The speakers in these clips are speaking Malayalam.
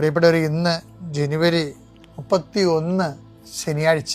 പ്രിയപ്പെട്ടവർ ഇന്ന് ജനുവരി മുപ്പത്തി ഒന്ന് ശനിയാഴ്ച.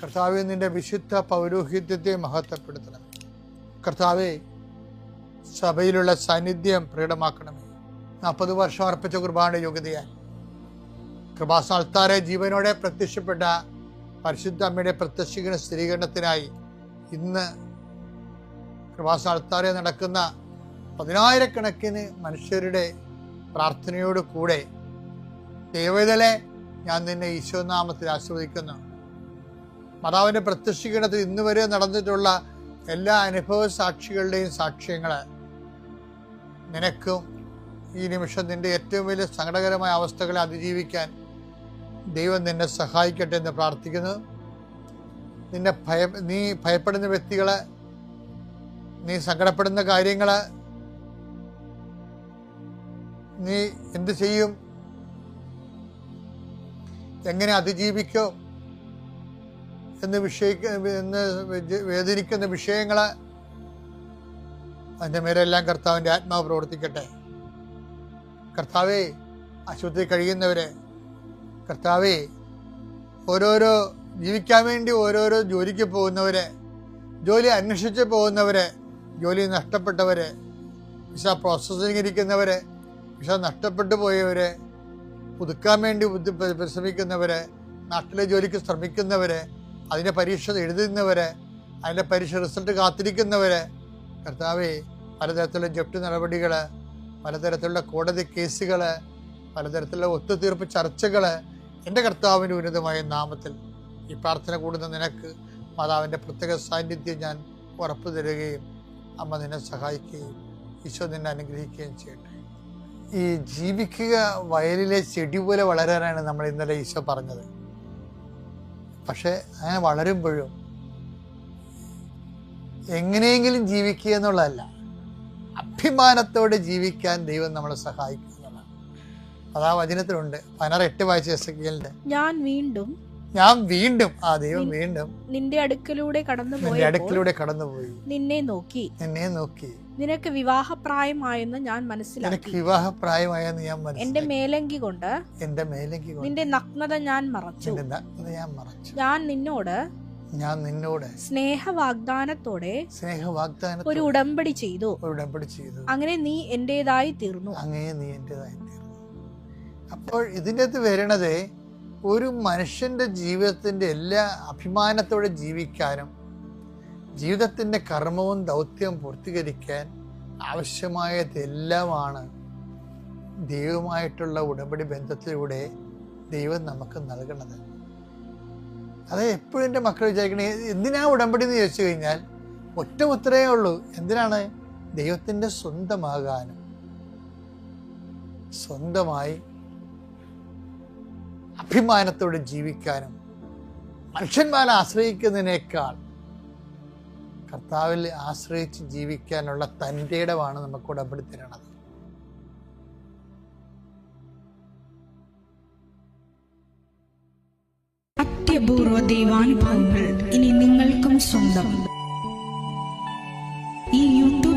കർത്താവെ നിന്റെ വിശുദ്ധ പൗരോഹിത്യത്തെ മഹത്വപ്പെടുത്തണം. കർത്താവെ സഭയിലുള്ള സാന്നിധ്യം പ്രകടമാക്കണമേ. നാൽപ്പത് വർഷം അർപ്പിച്ച കുർബാന യോഗ്യതയാൽ. കൃപാസ്ഥാനത്താരെ ജീവനോടെ പ്രത്യക്ഷപ്പെട്ട പരിശുദ്ധ അമ്മയുടെ പ്രത്യക്ഷീകരണ സ്ഥിരീകരണത്തിനായി ഇന്ന് കൃപാസ്ഥാനത്താരെ നടക്കുന്ന പതിനായിരക്കണക്കിന് മനുഷ്യരുടെ പ്രാർത്ഥനയോട് കൂടെ ദൈവതലെ ഞാൻ നിന്നെ ഈശോനാമത്തിൽ ആസ്വദിക്കുന്നു മാതാവിന്റെ പ്രത്യക്ഷീകരണത്തിൽ ഇന്ന് വരെ നടന്നിട്ടുള്ള എല്ലാ അനുഭവ സാക്ഷികളുടെയും സാക്ഷ്യങ്ങൾ നിനക്കും ഈ നിമിഷം നിന്റെ ഏറ്റവും വലിയ സങ്കടകരമായ അവസ്ഥകളെ അതിജീവിക്കാൻ ദൈവം നിന്നെ സഹായിക്കട്ടെ എന്ന് പ്രാർത്ഥിക്കുന്നു. നിന്നെ ഭയ നീ ഭയപ്പെടുന്ന വ്യക്തികളെ നീ സങ്കടപ്പെടുന്ന കാര്യങ്ങൾ നീ എന്ത് ചെയ്യും? എങ്ങനെ അതിജീവിക്കും? എന്ന് വിഷയിക്ക വേദനിക്കുന്ന വിഷയങ്ങൾ അതിന്റെ മേലെല്ലാം കർത്താവിന്റെ ആത്മാവ് പ്രവർത്തിക്കട്ടെ. കർത്താവേ ആശുപത്രി കഴിയുന്നവരെ കർത്താവേ ഓരോരോ ജീവിക്കാൻ വേണ്ടി ഓരോരോ ജോലിക്ക് പോകുന്നവരെ ജോലി അന്വേഷിച്ച് പോകുന്നവരെ ജോലി നഷ്ടപ്പെട്ടവരെ വിസ പ്രോസസ്സിംഗ് ഇരിക്കുന്നവരെ വിസ നഷ്ടപ്പെട്ടു പോയവരെ പുതുക്കാൻ വേണ്ടി ബുദ്ധി പരിശ്രമിക്കുന്നവരെ നാട്ടിലെ ജോലിക്ക് ശ്രമിക്കുന്നവരെ അതിന്റെ പരീക്ഷ എഴുതുന്നവരെ അതിന്റെ പരീക്ഷ റിസൾട്ട് കാത്തിരിക്കുന്നവരെ കർത്താവെ പലതരത്തിലുള്ള ജപ്തി നടപടികൾ പലതരത്തിലുള്ള കോടതി കേസുകൾ പലതരത്തിലുള്ള ഒത്തുതീർപ്പ് ചർച്ചകൾ എന്റെ കർത്താവിന്റെ ഉന്നതമായ നാമത്തിൽ ഈ പ്രാർത്ഥന കൂടുന്ന നിനക്ക് മാതാവിന്റെ പ്രത്യേക സാന്നിധ്യം ഞാൻ ഉറപ്പു തരുകയും അമ്മ നിന്നെ സഹായിക്കുകയും ഈശോ നിന്നെ അനുഗ്രഹിക്കുകയും ചെയ്യട്ടെ. ഈ ജീവിക്കുക വയലിലെ ചെടി പോലെ വളരാനാണ് നമ്മൾ ഇന്നലെ ഈശോ പറഞ്ഞത്. പക്ഷെ അങ്ങനെ വളരുമ്പോഴും എങ്ങനെയെങ്കിലും ജീവിക്കുക എന്നുള്ളതല്ല അഭിമാനത്തോടെ ജീവിക്കാൻ ദൈവം നമ്മളെ സഹായിക്കും എന്നുള്ളതാണ്. അതാ വചനത്തിലുണ്ട്. പതിനാറ് എട്ട് വായിച്ച എസ് ഞാൻ വീണ്ടും ഞാൻ വീണ്ടും ആ ദൈവം വീണ്ടും നിന്റെ അടുക്കലൂടെ നിന്റെ അടുക്കലൂടെ കടന്നുപോയി. നിന്നെ നോക്കി. എന്നെ നോക്കി. നിനക്ക് വിവാഹപ്രായമായെന്ന് ഞാൻ മനസ്സിലാക്കി. വിവാഹപ്രായമായെന്ന് ഞാൻ എന്റെ മനസ്സിലാക്കി മേലങ്കി കൊണ്ട് എന്റെ മേലങ്കി കൊണ്ട് നിന്റെ നഗ്നത ഞാൻ മറച്ചു. നിന്റെ നഗ്നത ഞാൻ മറച്ചു. ഞാൻ നിന്നോട് ഞാൻ നിന്നോട് സ്നേഹ വാഗ്ദാനത്തോടെ സ്നേഹ വാഗ്ദാനം ഒരു ഉടമ്പടി ചെയ്തു. ഒരു ഉടമ്പടി ചെയ്തു. അങ്ങനെ നീ എന്റേതായി തീർന്നു. അങ്ങനെ നീ എന്റേതായി തീർന്നു. അപ്പോൾ ഇതിന്റെ അകത്ത് വരണത് ഒരു മനുഷ്യന്റെ ജീവിതത്തിന്റെ എല്ലാ അഭിമാനത്തോടെ ജീവിക്കാനും ജീവിതത്തിന്റെ കർമ്മവും ദൗത്യവും പൂർത്തീകരിക്കാൻ ആവശ്യമായതെല്ലാമാണ് ദൈവമായിട്ടുള്ള ഉടമ്പടി ബന്ധത്തിലൂടെ ദൈവം നമുക്ക് നൽകണത് അത് എപ്പോഴും എന്റെ മക്കൾ വിചാരിക്കണേ എന്തിനാ ഉടമ്പടി എന്ന് ചോദിച്ചു കഴിഞ്ഞാൽ ഒറ്റ ഉത്തരേ ഉള്ളൂ. എന്തിനാണ്? ദൈവത്തിന്റെ സ്വന്തമാകാനും. സ്വന്തമായി അഭിമാനത്തോടെ ജീവിക്കാനും മനുഷ്യന്മാരെ ആശ്രയിക്കുന്നതിനേക്കാൾ കർത്താവിൽ ആശ്രയിച്ച് ജീവിക്കാനുള്ള തന്റെ ഇടമാണ് നമുക്ക് ഉടമ്പടി തരണത്. അത്യപൂർവ ദൈവാനുഭവങ്ങൾ ഇനി നിങ്ങൾക്കും സ്വന്തം.